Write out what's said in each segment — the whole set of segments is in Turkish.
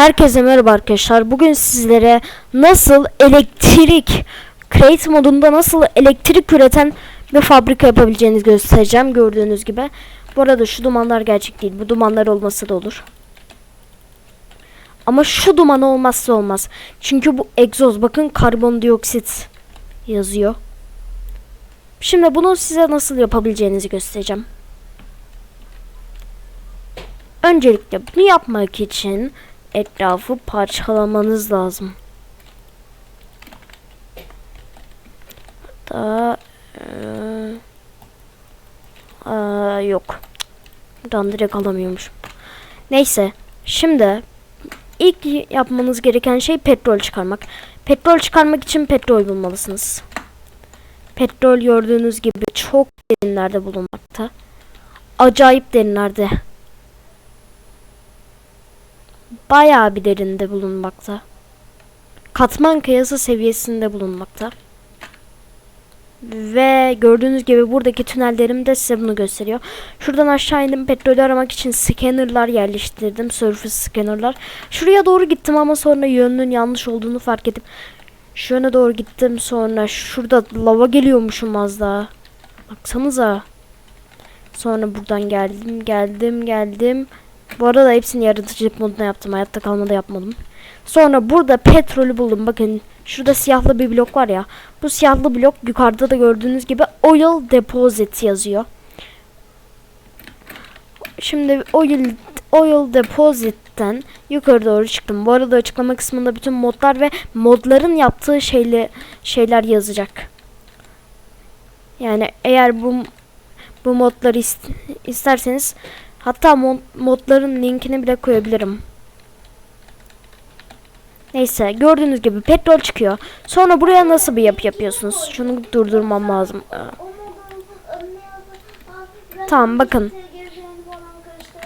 Herkese merhaba arkadaşlar. Bugün sizlere nasıl elektrik Create modunda nasıl elektrik üreten bir fabrika yapabileceğinizi göstereceğim gördüğünüz gibi. Bu arada şu dumanlar gerçek değil. Bu dumanlar olması da olur. Ama şu duman olmazsa olmaz. Çünkü bu egzoz bakın karbondioksit yazıyor. Şimdi bunu size nasıl yapabileceğinizi göstereceğim. Öncelikle bunu yapmak için etrafı parçalamanız lazım. Hatta eee, aa, yok. Buradan direkt alamıyormuşum. Neyse. Şimdi ilk yapmanız gereken şey petrol çıkarmak. Petrol çıkarmak için petrol bulmalısınız. Petrol gördüğünüz gibi çok derinlerde bulunmakta. Acayip derinlerde bayağı bir derinde bulunmakta. Katman kayası seviyesinde bulunmakta. Ve gördüğünüz gibi buradaki tünellerim de size bunu gösteriyor. Şuradan aşağı indim petrolü aramak için scannerlar yerleştirdim. Surface scannerlar. Şuraya doğru gittim ama sonra yönünün yanlış olduğunu fark edip şu doğru gittim sonra şurada lava geliyormuşum az daha. Baksanıza. Sonra buradan geldim geldim geldim. Bu arada hepsini yaratıcılık moduna yaptım. Hayatta kalmada yapmadım. Sonra burada petrolü buldum. Bakın şurada siyahlı bir blok var ya. Bu siyahlı blok yukarıda da gördüğünüz gibi oil deposit yazıyor. Şimdi oil oil deposit'ten yukarı doğru çıktım. Bu arada açıklama kısmında bütün modlar ve modların yaptığı şeyle şeyler yazacak. Yani eğer bu bu modları ist isterseniz Hatta mod, modların linkini bile koyabilirim. Neyse gördüğünüz gibi petrol çıkıyor. Sonra buraya nasıl bir yapı yapıyorsunuz? Şunu durdurmam lazım. Tamam bakın.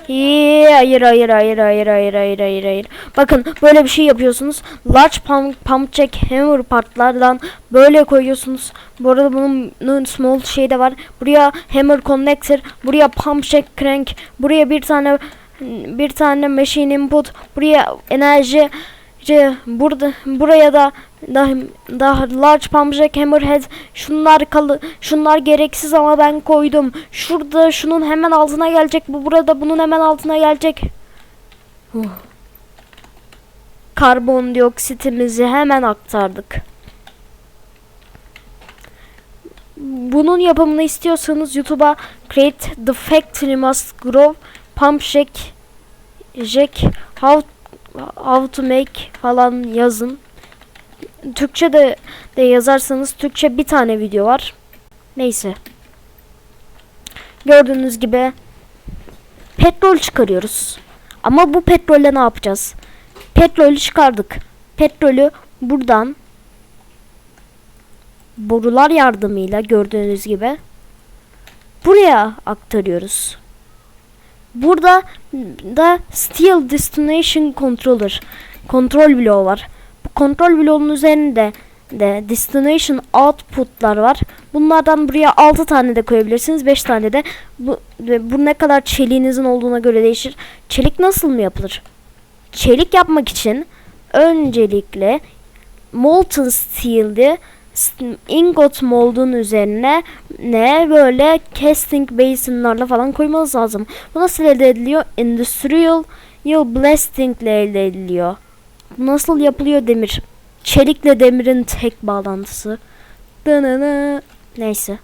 Hayır hayır hayır hayır hayır hayır hayır hayır. Bakın böyle bir şey yapıyorsunuz. Large pump, pump jack hammer partlardan böyle koyuyorsunuz. Bu arada bunun small şey de var. Buraya hammer connector, buraya pump jack crank, buraya bir tane bir tane machine input, buraya enerji burada buraya da daha, daha large pump jack hammerhead şunlar kalı şunlar gereksiz ama ben koydum. Şurada şunun hemen altına gelecek. Bu burada bunun hemen altına gelecek. Uh. Karbondioksitimizi hemen aktardık. Bunun yapımını istiyorsanız YouTube'a Create the Factory Must Grow Pump Jack Jack How how to make falan yazın. Türkçe de, de yazarsanız Türkçe bir tane video var. Neyse. Gördüğünüz gibi petrol çıkarıyoruz. Ama bu petrolle ne yapacağız? Petrolü çıkardık. Petrolü buradan borular yardımıyla gördüğünüz gibi buraya aktarıyoruz. Burada da Steel Destination Controller kontrol bloğu var. Kontrol bloğunun üzerinde de Destination Output'lar var. Bunlardan buraya 6 tane de koyabilirsiniz. 5 tane de. Bu, bu ne kadar çeliğinizin olduğuna göre değişir. Çelik nasıl mı yapılır? Çelik yapmak için öncelikle Molten Steel'di ingot moldun üzerine ne böyle casting basinlerle falan koymanız lazım. Bu nasıl elde ediliyor? Industrial Yıl blasting ile elde ediliyor. Nasıl yapılıyor demir? Çelikle demirin tek bağlantısı. Dınını. Neyse.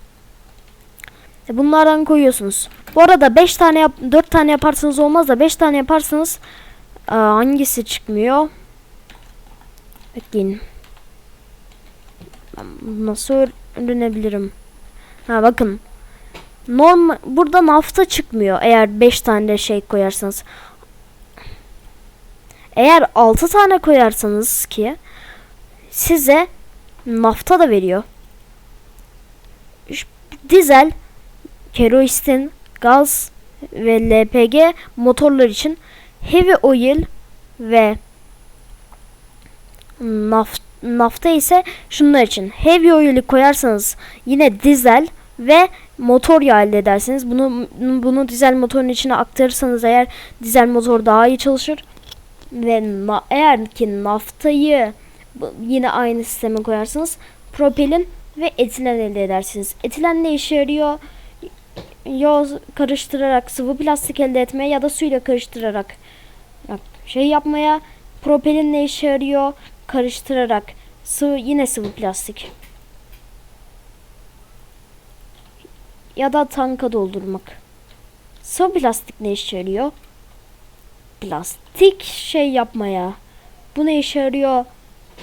E bunlardan koyuyorsunuz. Bu arada 5 tane yap 4 tane yaparsanız olmaz da 5 tane yaparsanız aa, hangisi çıkmıyor? Bekleyin. Nasıl öğrenebilirim? Ha bakın. Normal burada nafta çıkmıyor eğer 5 tane şey koyarsanız. Eğer 6 tane koyarsanız ki size nafta da veriyor. Dizel, kerosin, gaz ve LPG motorlar için heavy oil ve naft nafta ise şunlar için. Heavy oil'i koyarsanız yine dizel ve motor yağı elde edersiniz. Bunu bunu dizel motorun içine aktarırsanız eğer dizel motor daha iyi çalışır. Ve na- eğer ki naftayı yine aynı sisteme koyarsanız propelin ve etilen elde edersiniz. Etilen ne işe yarıyor? Yağ karıştırarak sıvı plastik elde etmeye ya da suyla karıştırarak şey yapmaya. Propelin ne işe yarıyor? Karıştırarak sıvı yine sıvı plastik. Ya da tanka doldurmak. Sıvı plastik ne işe yarıyor? Plastik şey yapmaya. Bu ne işe yarıyor?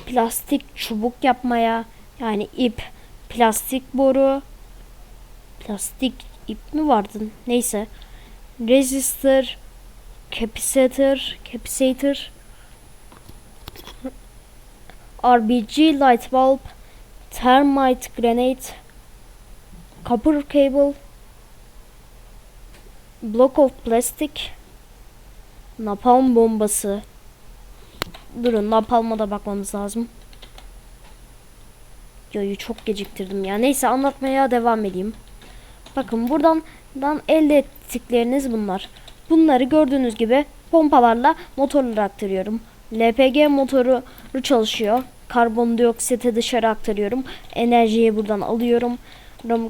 Plastik çubuk yapmaya. Yani ip, plastik boru, plastik ip mi vardı? Neyse. Resistor, capacitor, capacitor, RBG light bulb, thermite grenade, copper cable, block of plastic, napalm bombası. Durun napalma da bakmamız lazım. Yoyu çok geciktirdim ya. Neyse anlatmaya devam edeyim. Bakın buradan dan elde ettikleriniz bunlar. Bunları gördüğünüz gibi pompalarla motorlara aktarıyorum. LPG motoru çalışıyor. Karbondioksiti dışarı aktarıyorum. Enerjiyi buradan alıyorum.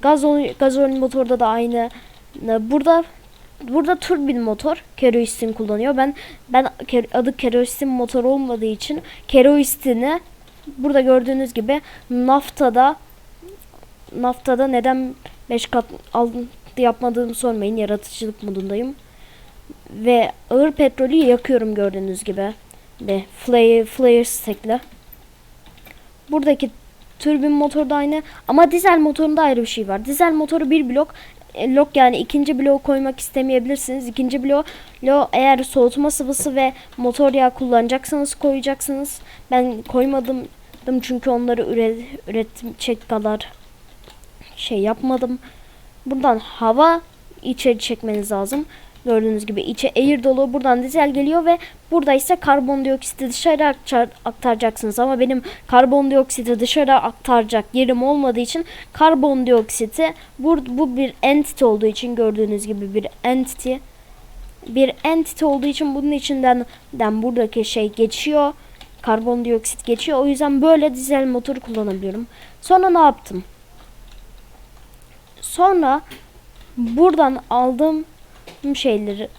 Gazol, gazol motorda da aynı. Burada burada turbin motor keroistin kullanıyor. Ben ben adı keroistin motor olmadığı için keroistini burada gördüğünüz gibi naftada naftada neden 5 kat altı yapmadığımı sormayın. Yaratıcılık modundayım. Ve ağır petrolü yakıyorum gördüğünüz gibi. Ve flare, flare stack'le. Buradaki türbin motor da aynı ama dizel motorunda ayrı bir şey var. Dizel motoru bir blok e, blok yani ikinci bloğu koymak istemeyebilirsiniz. İkinci bloğu lo eğer soğutma sıvısı ve motor yağı kullanacaksanız koyacaksınız. Ben koymadım çünkü onları üret, üretecek kadar şey yapmadım. Buradan hava içeri çekmeniz lazım. Gördüğünüz gibi içe air dolu. Buradan dizel geliyor ve burada ise karbondioksiti dışarı aktar, aktaracaksınız. Ama benim karbondioksiti dışarı aktaracak yerim olmadığı için karbondioksiti bu, bu bir entity olduğu için gördüğünüz gibi bir entity bir entity olduğu için bunun içinden den buradaki şey geçiyor. Karbondioksit geçiyor. O yüzden böyle dizel motor kullanabiliyorum. Sonra ne yaptım? Sonra buradan aldığım şeyleri,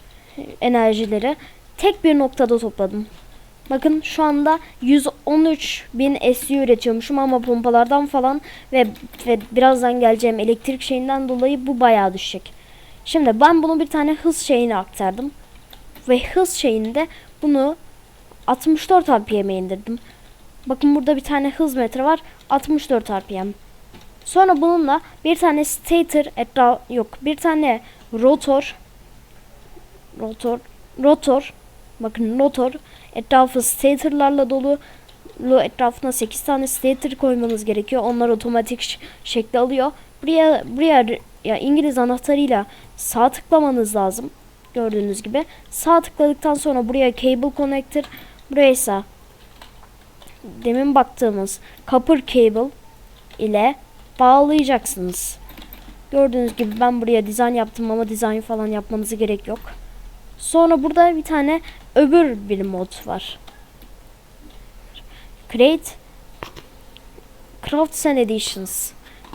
enerjileri tek bir noktada topladım. Bakın şu anda 113 bin SU üretiyormuşum ama pompalardan falan ve, ve birazdan geleceğim elektrik şeyinden dolayı bu bayağı düşecek. Şimdi ben bunu bir tane hız şeyine aktardım. Ve hız şeyinde bunu 64 RPM'e indirdim. Bakın burada bir tane hız metre var. 64 RPM. Sonra bununla bir tane stator etraf yok bir tane rotor rotor rotor bakın rotor etrafı statorlarla dolu etrafına 8 tane stator koymanız gerekiyor. Onlar otomatik şekli alıyor. Buraya buraya ya İngiliz anahtarıyla sağ tıklamanız lazım. Gördüğünüz gibi. Sağ tıkladıktan sonra buraya cable connector, buraya ise demin baktığımız copper cable ile bağlayacaksınız. Gördüğünüz gibi ben buraya dizayn yaptım ama dizayn falan yapmanıza gerek yok. Sonra burada bir tane öbür bir mod var. Create Crafts and Editions.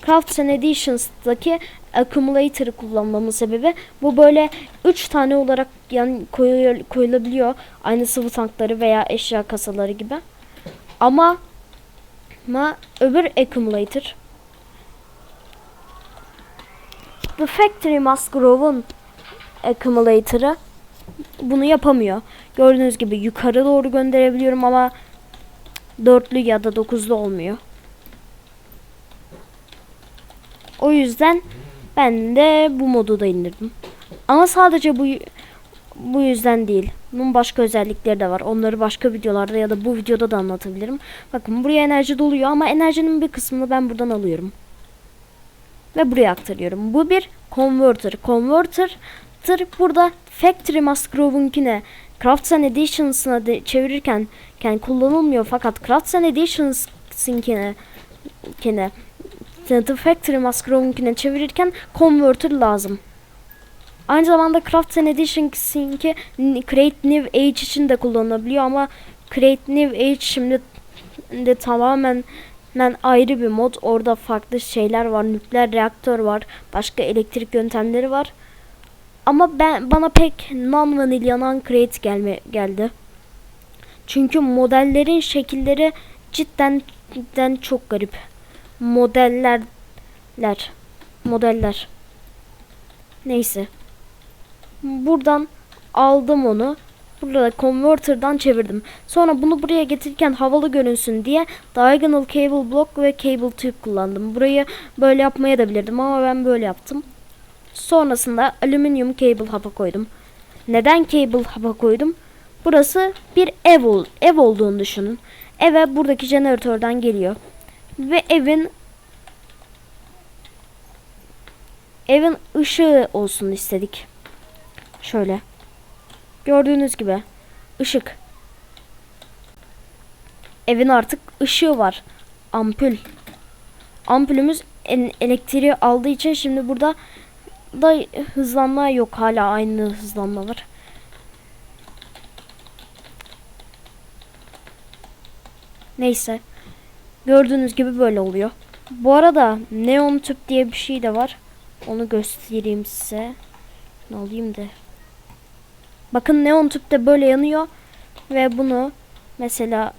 Crafts and Editions'daki accumulator'ı kullanmamın sebebi bu böyle 3 tane olarak yani koyul koyulabiliyor. Aynı sıvı tankları veya eşya kasaları gibi. Ama ama öbür accumulator The Factory Must Grow'un accumulator'ı bunu yapamıyor. Gördüğünüz gibi yukarı doğru gönderebiliyorum ama dörtlü ya da dokuzlu olmuyor. O yüzden ben de bu modu da indirdim. Ama sadece bu bu yüzden değil. Bunun başka özellikleri de var. Onları başka videolarda ya da bu videoda da anlatabilirim. Bakın buraya enerji doluyor ama enerjinin bir kısmını ben buradan alıyorum. Ve buraya aktarıyorum. Bu bir converter. Converter tır burada Factory Must Grow'unkine Crafts and Editions'ına çevirirken yani kullanılmıyor fakat Crafts and Editions'ınkine kine The Factory Must Grow'unkine çevirirken converter lazım. Aynı zamanda Craft and Edition Sync'i Create New Age için de kullanılabiliyor ama Create New Age şimdi de tamamen ben ayrı bir mod. Orada farklı şeyler var. Nükleer reaktör var. Başka elektrik yöntemleri var. Ama ben bana pek non vanilla non create gelme geldi. Çünkü modellerin şekilleri cidden cidden çok garip. Modellerler. Modeller. Neyse. Buradan aldım onu. Burada converter'dan çevirdim. Sonra bunu buraya getirirken havalı görünsün diye diagonal cable block ve cable tube kullandım. Burayı böyle yapmaya da bilirdim ama ben böyle yaptım. Sonrasında alüminyum cable hub'a koydum. Neden cable hub'a koydum? Burası bir ev, ol, ev olduğunu düşünün. Eve buradaki jeneratörden geliyor. Ve evin evin ışığı olsun istedik. Şöyle. Gördüğünüz gibi ışık. Evin artık ışığı var. Ampul. Ampulümüz elektriği aldığı için şimdi burada da hızlanma yok. Hala aynı hızlanma var. Neyse. Gördüğünüz gibi böyle oluyor. Bu arada neon tüp diye bir şey de var. Onu göstereyim size. Ne alayım da. Bakın neon tüp de böyle yanıyor. Ve bunu mesela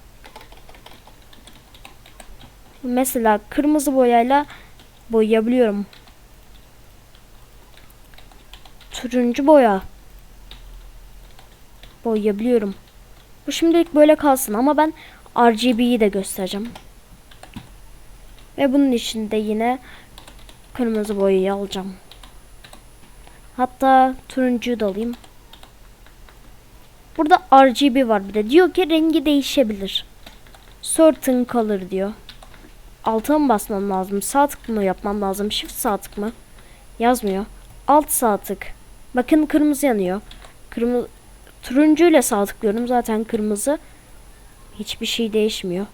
mesela kırmızı boyayla boyayabiliyorum. Turuncu boya boyayabiliyorum. Bu şimdilik böyle kalsın ama ben RGB'yi de göstereceğim. Ve bunun içinde yine kırmızı boyayı alacağım. Hatta turuncuyu da alayım. Burada RGB var bir de. Diyor ki rengi değişebilir. Certain color diyor. Alta mı basmam lazım? Sağ tık mı yapmam lazım? Shift sağ tık mı? Yazmıyor. Alt sağ tık. Bakın kırmızı yanıyor. Kırmızı turuncu ile sağ. Zaten kırmızı. Hiçbir şey değişmiyor.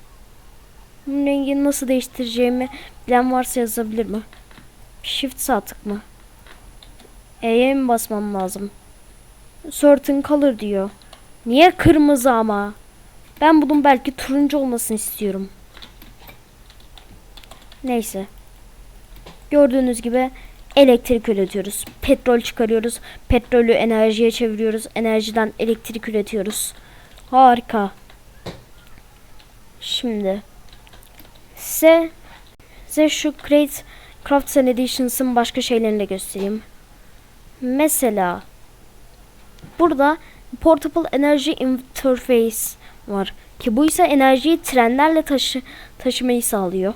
Bunun rengini nasıl değiştireceğimi bilen varsa yazabilir mi? Shift sağ tık mı? E'ye mi basmam lazım? Certain color diyor. Niye kırmızı ama? Ben bunun belki turuncu olmasını istiyorum. Neyse. Gördüğünüz gibi elektrik üretiyoruz. Petrol çıkarıyoruz. Petrolü enerjiye çeviriyoruz. Enerjiden elektrik üretiyoruz. Harika. Şimdi size, size şu Create Crafts and Editions'ın başka şeylerini de göstereyim. Mesela burada Portable Energy Interface var. Ki bu ise enerjiyi trenlerle taşı taşımayı sağlıyor.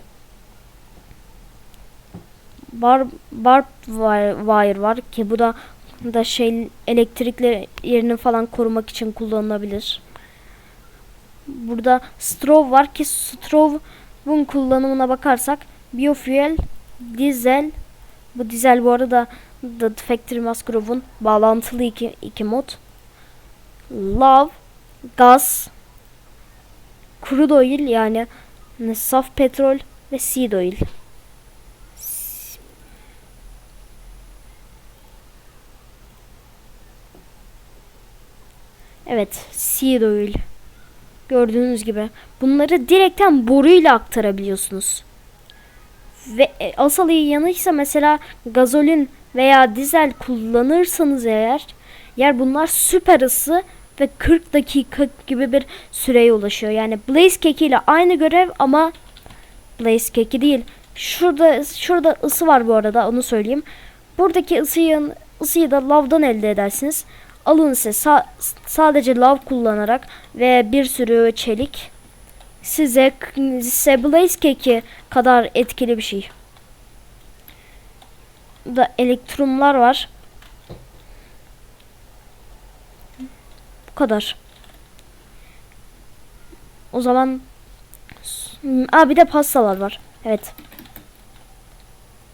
Bar barb wire var ki bu da da şey elektrikle yerini falan korumak için kullanılabilir. Burada straw var ki straw'un kullanımına bakarsak biofuel, dizel bu dizel bu arada The Factory Musgrove'un bağlantılı iki, iki mod. Love, gaz, crude oil yani saf petrol ve seed oil. Evet, seed oil. Gördüğünüz gibi bunları direkten boruyla aktarabiliyorsunuz. Ve e, asıl iyi yanıysa mesela gazolin veya dizel kullanırsanız eğer yer bunlar süper ısı ve 40 dakika gibi bir süreye ulaşıyor. Yani Blaze Cake ile aynı görev ama Blaze Cake'i değil. Şurada şurada ısı var bu arada onu söyleyeyim. Buradaki ısıyı, ısıyı da lavdan elde edersiniz. Alın size sa sadece lav kullanarak ve bir sürü çelik size size Blaze Cake'i kadar etkili bir şey. Da elektrumlar var. Bu kadar. O zaman Aa bir de pastalar var. Evet.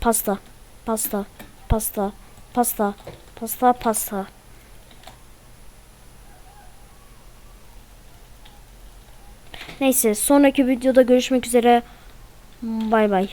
Pasta. Pasta. Pasta. Pasta. Pasta. Pasta. Neyse sonraki videoda görüşmek üzere. Bay bay.